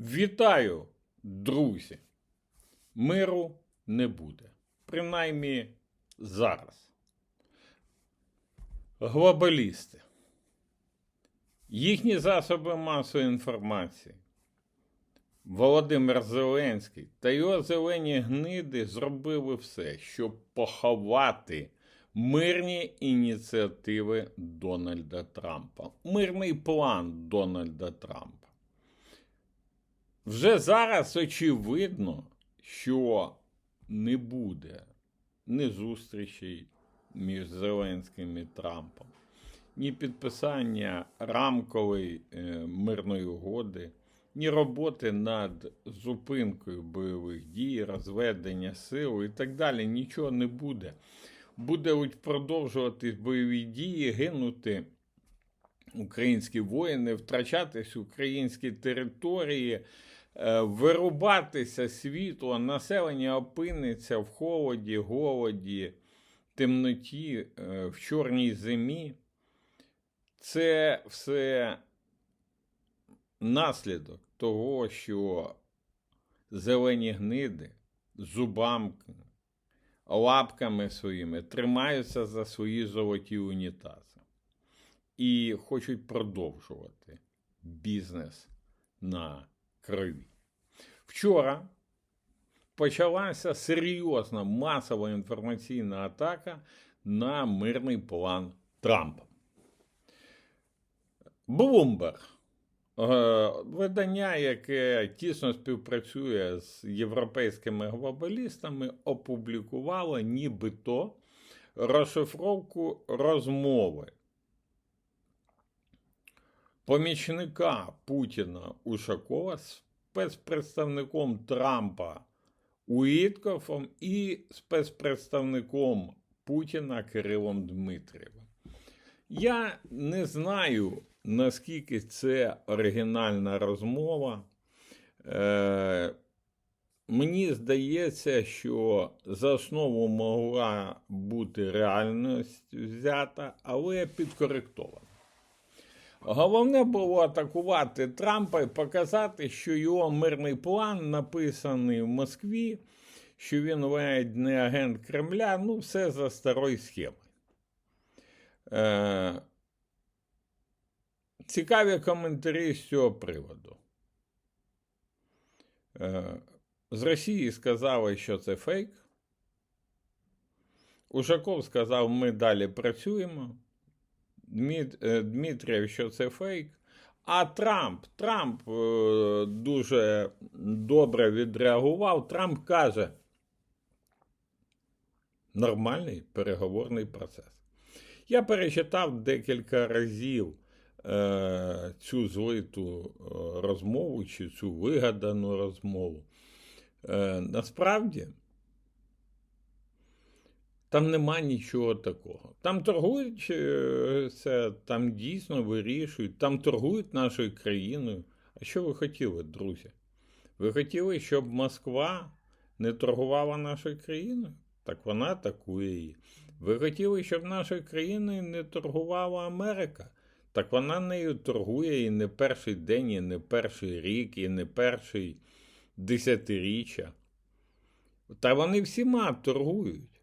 Вітаю, друзі! Миру не буде. Принаймні зараз. Глобалісти. Їхні засоби масової інформації. Володимир Зеленський та його зелені гниди зробили все, щоб поховати мирні ініціативи Дональда Трампа. Мирний план Дональда Трампа. Вже зараз очевидно, що не буде ні зустрічей між Зеленським і Трампом, ні підписання рамкової е, мирної угоди, ні роботи над зупинкою бойових дій, розведення сил і так далі. Нічого не буде. Будуть продовжуватись бойові дії, гинути українські воїни, втрачатись українські території, вирубатися світло, населення опиниться в холоді, голоді, темноті, е, в чорній зимі. Це все наслідок того, що зелені гниди зубами, лапками своїми тримаються за свої золоті унітази і хочуть продовжувати бізнес на крові. Вчора почалася серйозна масова інформаційна атака на мирний план Трампа. Е, видання, яке тісно співпрацює з європейськими глобалістами, опублікувало нібито розшифровку розмови помічника Путіна Ушакова спецпредставником Трампа Уіткофом і спецпредставником Путіна Кирилом Дмитрієвим. Я не знаю, наскільки це оригінальна розмова. Е, мені здається, що за основу могла бути реальність взята, але підкоректована. Головне було атакувати Трампа і показати, що його мирний план написаний в Москві, що він ледь не агент Кремля, ну, все за старою схемою. Е, цікаві коментарі з цього приводу. Е, з Росії сказали, що це фейк. Ушаков сказав, ми далі працюємо. Е, Дмитрієв, що це фейк. А Трамп, Трамп е, дуже добре відреагував. Трамп каже, нормальний переговорний процес. Я перечитав декілька разів е, цю злиту е, розмову чи цю вигадану розмову. Е, насправді. Там нема нічого такого. Там торгуються, там дійсно вирішують, там торгують нашою країною. А що ви хотіли, друзі? Ви хотіли, щоб Москва не торгувала нашою країною? Так вона атакує її. Ви хотіли, щоб нашою країною не торгувала Америка? Так вона нею торгує і не перший день, і не перший рік, і не перший десятиріччя. Та вони всіма торгують.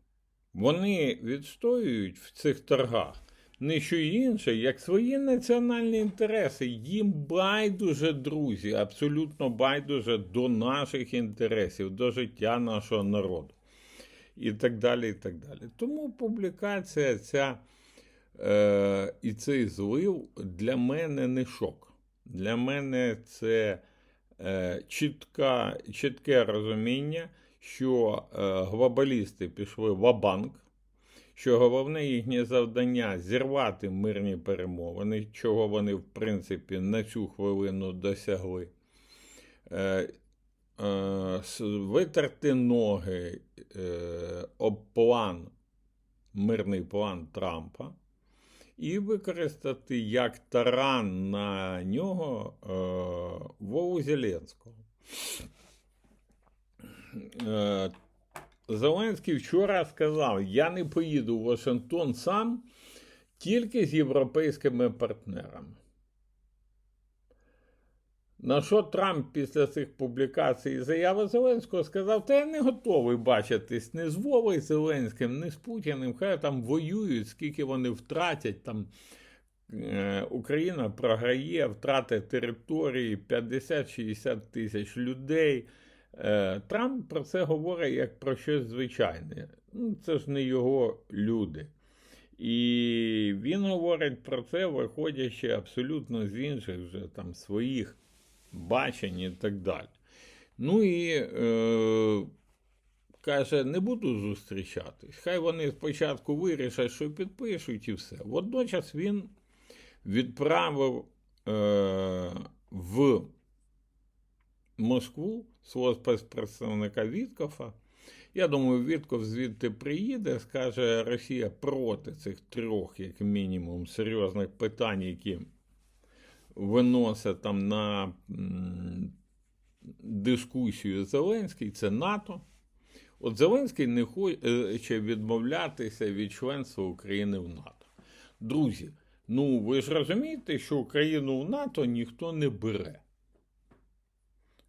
Вони відстоюють в цих торгах не що інше, як свої національні інтереси. Їм байдуже, друзі, абсолютно байдуже до наших інтересів, до життя нашого народу. І так далі. і так далі. Тому публікація ця е, і цей злив для мене не шок. Для мене це е, чітка, чітке розуміння що е, глобалісти пішли в банк що головне їхнє завдання зірвати мирні перемовини, чого вони, в принципі, на цю хвилину досягли. Е, е, витерти ноги об план, мирний план Трампа, і використати як таран на нього Вову Зеленського. Е, Зеленський вчора сказав: я не поїду в Вашингтон сам тільки з європейськими партнерами. На що Трамп після цих публікацій і заяви Зеленського сказав: Та я не готовий бачитись ні з Вовою Зеленським, ні з Путіним. Хай там воюють, скільки вони втратять. Там е, Україна програє, втрати території 50-60 тисяч людей. Е, Трамп про це говорить як про щось звичайне. Ну, Це ж не його люди. І він говорить про це, виходячи абсолютно з інших вже там своїх бачень і так далі. Ну і е, каже, не буду зустрічатись. Хай вони спочатку вирішать, що підпишуть, і все. Водночас він відправив е, в Москву спецпредставника Віткофа. Я думаю, Вітков звідти приїде, скаже, Росія проти цих трьох, як мінімум, серйозних питань, які виносить там на дискусію Зеленський, це НАТО. От Зеленський не хоче відмовлятися від членства України в НАТО. Друзі, ну ви ж розумієте, що Україну в НАТО ніхто не бере.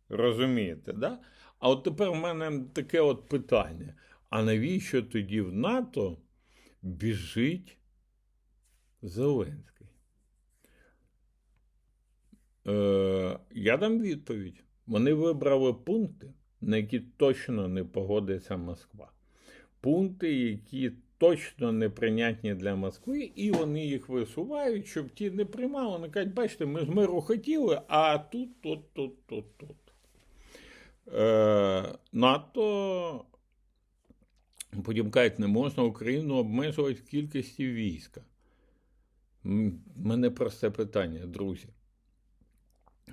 Розумієте, да? А от тепер в мене таке от питання: а навіщо тоді в НАТО біжить Зеленський? Е, Я дам відповідь. Вони вибрали пункти, на які точно не погодиться Москва. Пункти, які точно неприйнятні для Москви, і вони їх висувають, щоб ті не приймали. Вони кажуть, бачите, ми ж миру хотіли, а тут, тут, тут, тут, тут. Е, НАТО потім кажуть, не можна Україну обмежувати в кількості війська. У мене просте питання, друзі.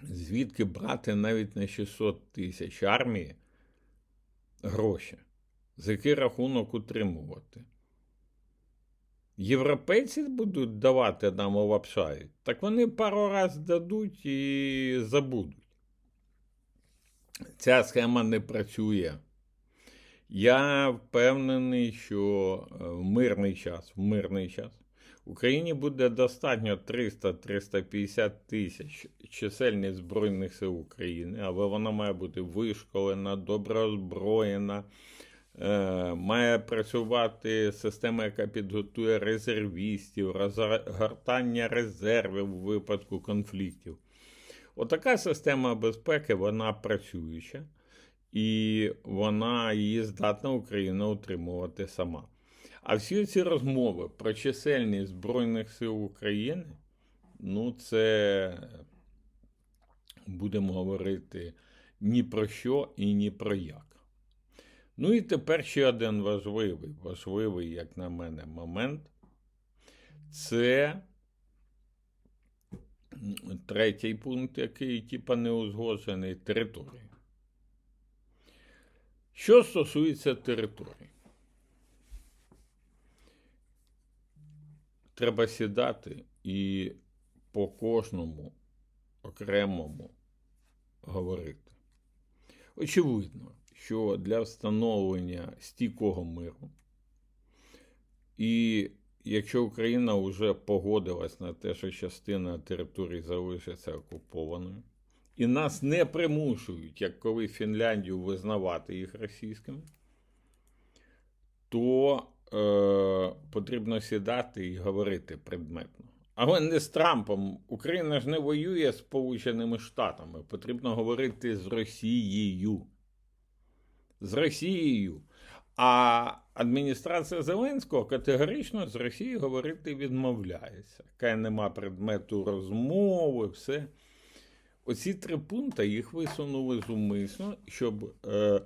Звідки брати навіть на 600 тисяч армії гроші? За який рахунок утримувати? Європейці будуть давати нам лапшають, так вони пару раз дадуть і забудуть. Ця схема не працює. Я впевнений, що в мирний час, в мирний час Україні буде достатньо 300-350 тисяч чисельність Збройних сил України, але вона має бути вишколена, добре озброєна, е, має працювати система, яка підготує резервістів, розгортання резервів у випадку конфліктів. Отака система безпеки, вона працююча, і вона її здатна Україна утримувати сама. А всі ці розмови про чисельність Збройних сил України, ну, це будемо говорити ні про що і ні про як. Ну і тепер ще один важливий, важливий, як на мене, момент це третій пункт, який типа не узгоджений території. Що стосується території, треба сідати і по кожному окремому говорити. Очевидно, що для встановлення стійкого миру і якщо Україна вже погодилась на те, що частина території залишиться окупованою, і нас не примушують, як коли Фінляндію визнавати їх російськими, то е, потрібно сідати і говорити предметно. Але не з Трампом. Україна ж не воює з Сполученими Штатами. Потрібно говорити з Росією. З Росією. А адміністрація Зеленського категорично з Росією говорити відмовляється. Каже, нема предмету розмови, все. Оці три пункти їх висунули зумисно, щоб е,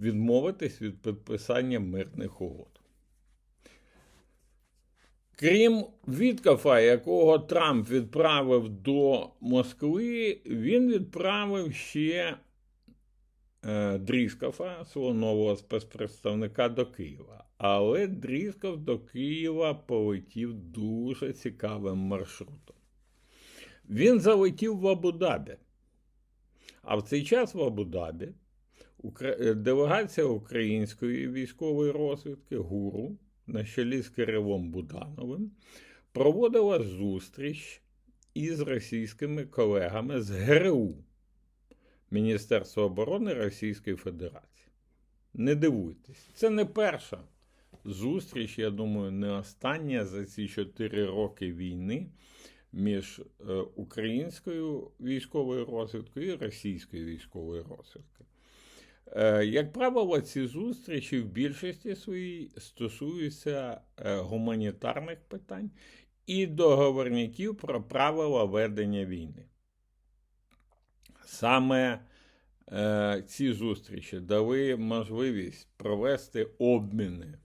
відмовитись від підписання мирних угод. Крім Віткафа, якого Трамп відправив до Москви, він відправив ще Дріскафа, свого нового спецпредставника до Києва. Але Дрісков до Києва полетів дуже цікавим маршрутом. Він залетів в Абу-Дабі. А в цей час в Абу-Дабі е, делегація української військової розвідки ГУРу на чолі з Кирилом Будановим проводила зустріч із російськими колегами з ГРУ Міністерства оборони Російської Федерації. Не дивуйтесь, це не перша зустріч, я думаю, не остання за ці 4 роки війни між е, українською військовою розвідкою і російською військовою розвідкою. Е, Як правило, ці зустрічі в більшості своїй стосуються е, гуманітарних питань і договорників про правила ведення війни. Саме е, ці зустрічі дали можливість провести обміни,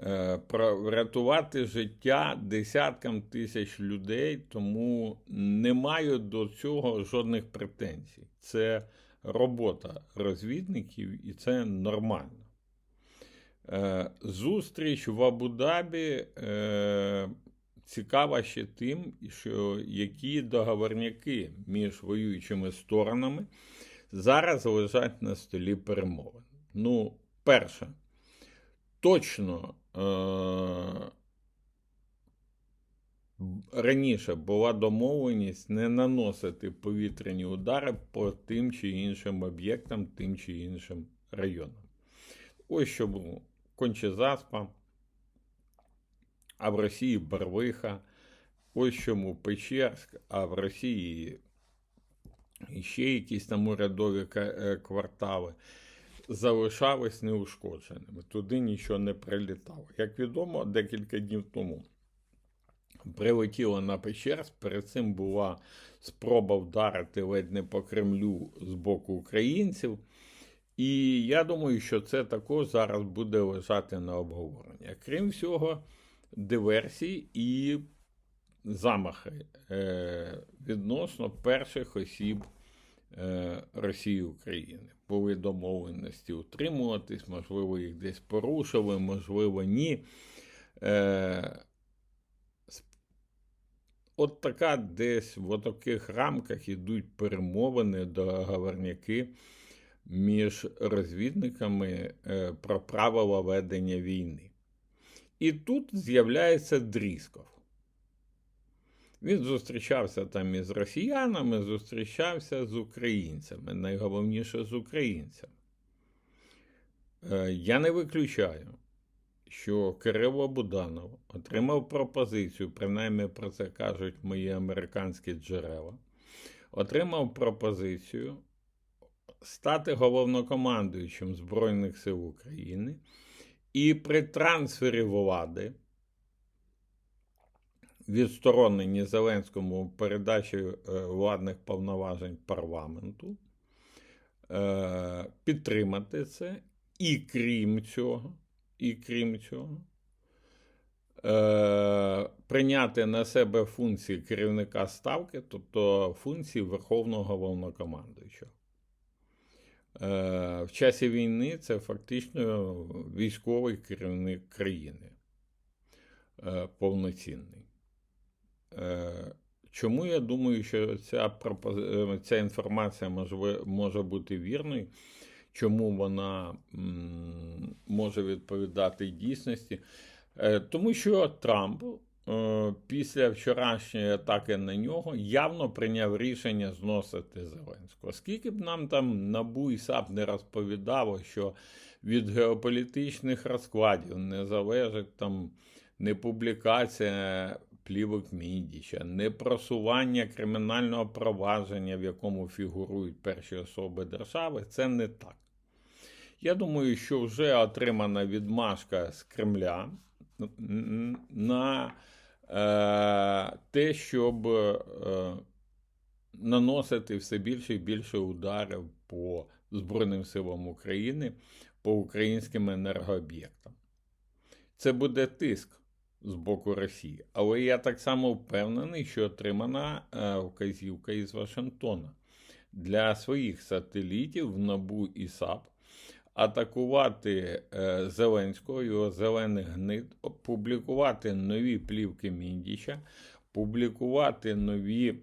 е, врятувати життя десяткам тисяч людей, тому не маю до цього жодних претензій. Це робота розвідників, і це нормально. Е, Зустріч в Абу-Дабі е, цікава ще тим, що які договорняки між воюючими сторонами зараз лежать на столі перемовин. Ну, перше, точно е, раніше була домовленість не наносити повітряні удари по тим чи іншим об'єктам, тим чи іншим районам. Ось що було Кончезаспа, а в Росії Барвиха, ось чому Печерськ, а в Росії ще якісь там урядові е, квартали залишались неушкодженими. Туди нічого не прилітало. Як відомо, декілька днів тому прилетіло на Печерськ, перед цим була спроба вдарити ледь не по Кремлю з боку українців. І я думаю, що це також зараз буде лежати на обговорення. Крім всього, диверсії і замахи е, відносно перших осіб е, Росії України. Були домовленості утримуватись, можливо, їх десь порушили, можливо, ні. Е, От така десь в таких рамках ідуть перемовини, договорняки між розвідниками е, про правила ведення війни. І тут з'являється Дрісков. Він зустрічався там із росіянами, зустрічався з українцями, найголовніше з українцями. Е, Я не виключаю, що Кирило Буданов отримав пропозицію, принаймні про це кажуть мої американські джерела, отримав пропозицію стати головнокомандуючим Збройних сил України і при трансфері влади, відстороненні Зеленському передачі е, владних повноважень парламенту, е, підтримати це, і крім цього, і крім цього, е, прийняти на себе функції керівника ставки, тобто функції Верховного головнокомандуючого. Е, В часі війни це фактично військовий керівник країни е, повноцінний. Е, Чому я думаю, що ця, ця інформація може, бути вірною? Чому вона може відповідати дійсності? Тому що Трамп після вчорашньої атаки на нього явно прийняв рішення зносити Зеленського. Скільки б нам там НАБУ і САП не розповідало, що від геополітичних розкладів не залежить там не публікація плівок Міндіча, не просування кримінального провадження, в якому фігурують перші особи держави, це не так. Я думаю, що вже отримана відмашка з Кремля на е, те, щоб е, наносити все більше і більше ударів по Збройним силам України, по українським енергооб'єктам. Це буде тиск з боку Росії. Але я так само впевнений, що отримана е, вказівка із Вашингтона для своїх сателітів в НАБУ і САП атакувати е, Зеленського, його зелених гнид, публікувати нові плівки Міндіча, публікувати нові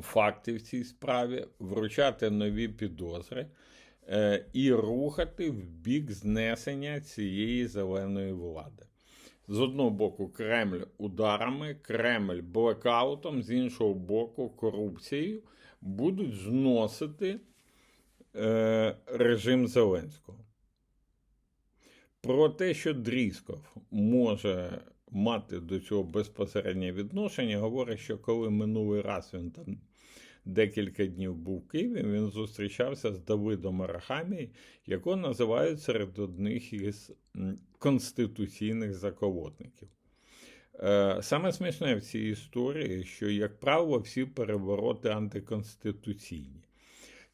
факти в цій справі, вручати нові підозри е, і рухати в бік знесення цієї зеленої влади. З одного боку, Кремль ударами, Кремль блекаутом, з іншого боку, корупцією будуть зносити е, режим Зеленського. Про те, що Дрісков може мати до цього безпосереднє відношення, говорить, що коли минулий раз він там декілька днів був в Києві, він зустрічався з Давидом Арахамії, якого називають серед одних із конституційних заколотників. Е, саме смішне в цій історії, що, як правило, всі перевороти антиконституційні.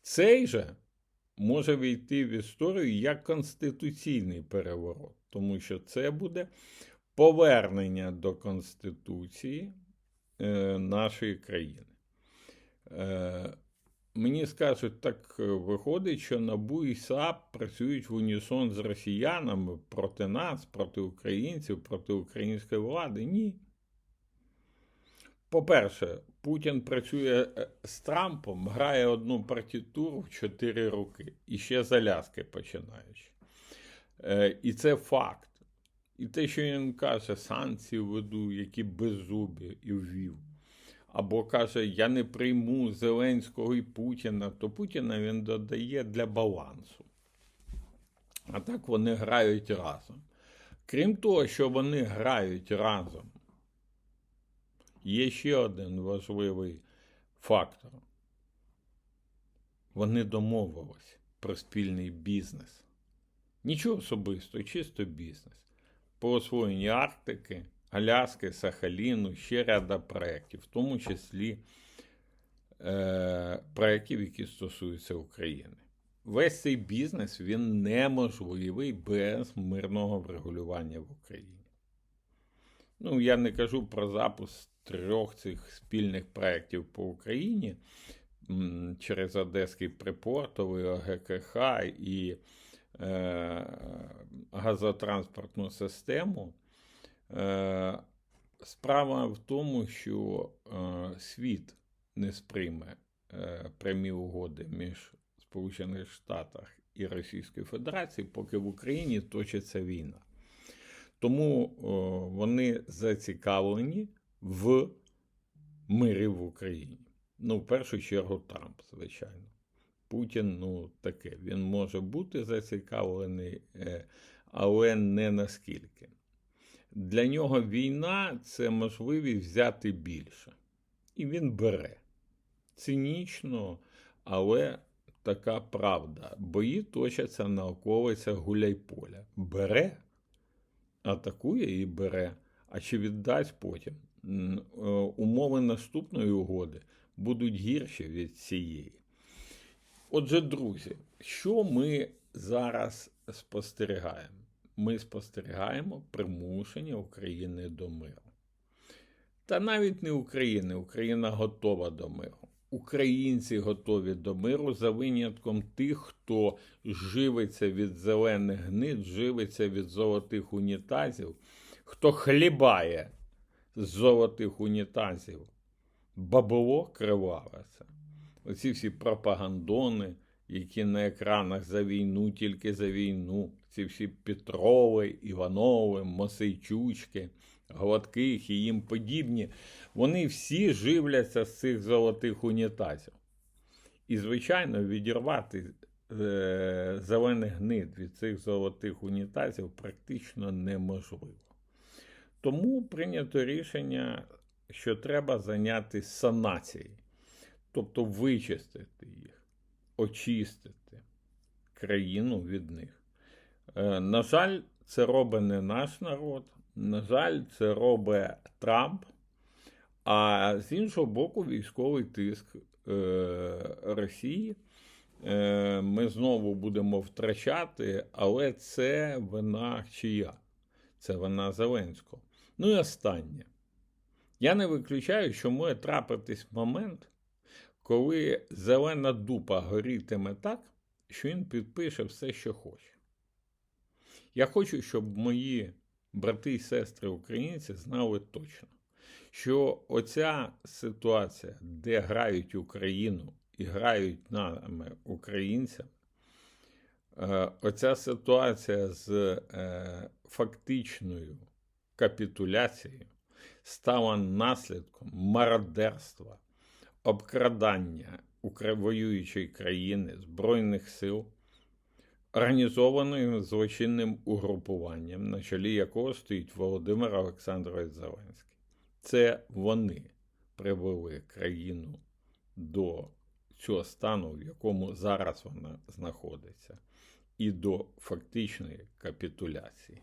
Цей же може війти в історію як конституційний переворот, тому що це буде повернення до Конституції е, нашої країни. Е, Мені скажуть, так е, виходить, що НАБУ і САП працюють в унісон з росіянами проти нас, проти українців, проти української влади. Ні. По-перше, Путін працює е, з Трампом, грає одну партітуру в чотири роки і ще з Аляски починаючи. Е, і це факт. І те, що він каже, санкції веду, які беззубі і ввів. Або каже, я не прийму Зеленського і Путіна, то Путіна він додає для балансу. А так вони грають разом. Крім того, що вони грають разом, є ще один важливий фактор. Вони домовились про спільний бізнес. Нічого особистого, чисто бізнес. По освоєнні Арктики. Аляски, Сахаліну, ще ряда проєктів, в тому числі е, проєктів, які стосуються України. Весь цей бізнес він неможливий без мирного врегулювання в Україні. Ну, я не кажу про запуск трьох цих спільних проєктів по Україні через Одеський припортовий ОГКХ і е, газотранспортну систему. Е, справа в тому, що е, світ не сприйме е, прямі угоди між Сполучених Штатах і Російською Федерацією, поки в Україні точиться війна. Тому вони зацікавлені в мирі в Україні. Ну, в першу чергу, Трамп, звичайно. Путін, ну, таке, він може бути зацікавлений, але не наскільки. Для нього війна це можливість взяти більше. І він бере. Цинічно, але така правда. Бої точаться на околицях Гуляйполя. Бере, атакує і бере. А чи віддасть потім? Е, умови наступної угоди будуть гірші від цієї. Отже, друзі, що ми зараз спостерігаємо? ми спостерігаємо примушення України до миру. Та навіть не України, Україна готова до миру. Українці готові до миру за винятком тих, хто живиться від зелених гнид, живиться від золотих унітазів, хто хлібає з золотих унітазів. Бабло криваве це. Оці всі пропагандони які на екранах за війну, тільки за війну, ці всі Петрови, Іванови, Мосейчучки, Гладких і їм подібні, вони всі живляться з цих золотих унітазів. І, звичайно, відірвати е, зелений гнид від цих золотих унітазів практично неможливо. Тому прийнято рішення, що треба зайнятися санацією, тобто вичистити їх очистити країну від них. Е, на жаль, це робить не наш народ, на жаль, це робить Трамп. А з іншого боку, військовий тиск е, Росії. Е, ми знову будемо втрачати, але це вина чия? Це вина Зеленського. Ну і останнє. Я не виключаю, що може трапитись момент, коли зелена дупа горітиме так, що він підпише все, що хоче. Я хочу, щоб мої брати і сестри українці знали точно, що оця ситуація, де грають Україну і грають нами українцям, е, оця ситуація з е, фактичною капітуляції стала наслідком мародерства, обкрадання воюючої країни, Збройних сил, організованим злочинним угрупуванням, на чолі якого стоїть Володимир Олександрович Зеленський. Це вони привели країну до цього стану, в якому зараз вона знаходиться, і до фактичної капітуляції.